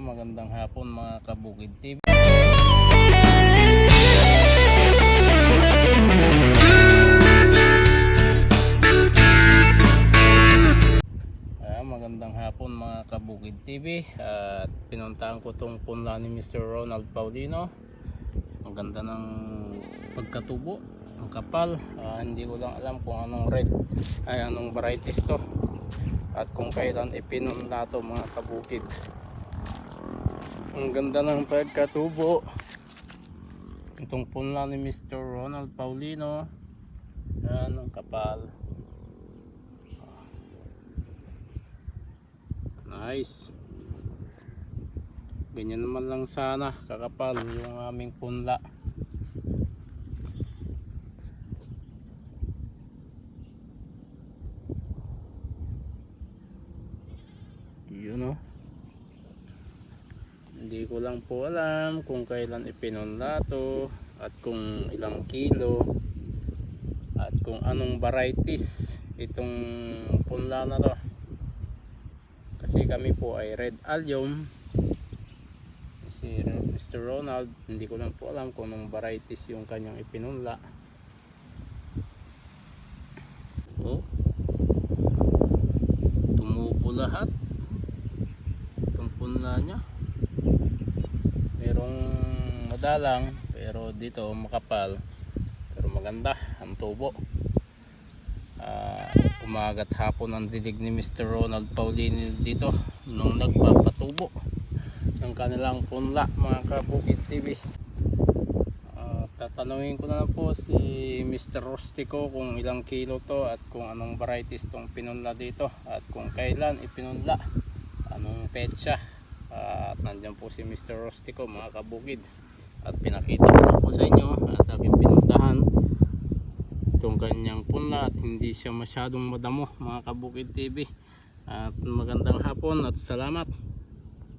magandang hapon mga kabukid TV. Ah, magandang hapon mga kabukid TV at pinuntahan ko tong punla ni Mr. Ronald Paulino ang ganda ng pagkatubo ang kapal Ah, hindi ko lang alam kung anong red ay anong varieties to at kung kailan ipinunla to mga kabukid ang ganda ng pagkatubo itong punla ni Mr. Ronald Paulino yan ang kapal Nice. Ganyan naman lang sana kakapal yung aming punla. Yun oh. Hindi ko lang po alam kung kailan ipinunla to at kung ilang kilo at kung anong varieties itong punla na to. Kasi kami po ay red allium. Si Mr. Ronald hindi ko lang po alam kung anong varieties yung kanyang ipinunla. Oh. Tumubo lahat. Itong punla merong madalang pero dito makapal pero maganda ang tubo Ah, umagat hapon ang dilig ni Mr. Ronald Paulini dito nung nagpapatubo ng kanilang punla mga kabukit TV Ah, tatanungin ko na lang po si Mr. Rustico kung ilang kilo to at kung anong varieties tong pinunla dito at kung kailan ipinunla anong petsa at nandyan po si Mr. Rustico mga kabukid at pinakita ko na po sa inyo at aking pinuntahan itong kanyang punla at hindi siya masyadong madamo mga kabukid TV at magandang hapon at salamat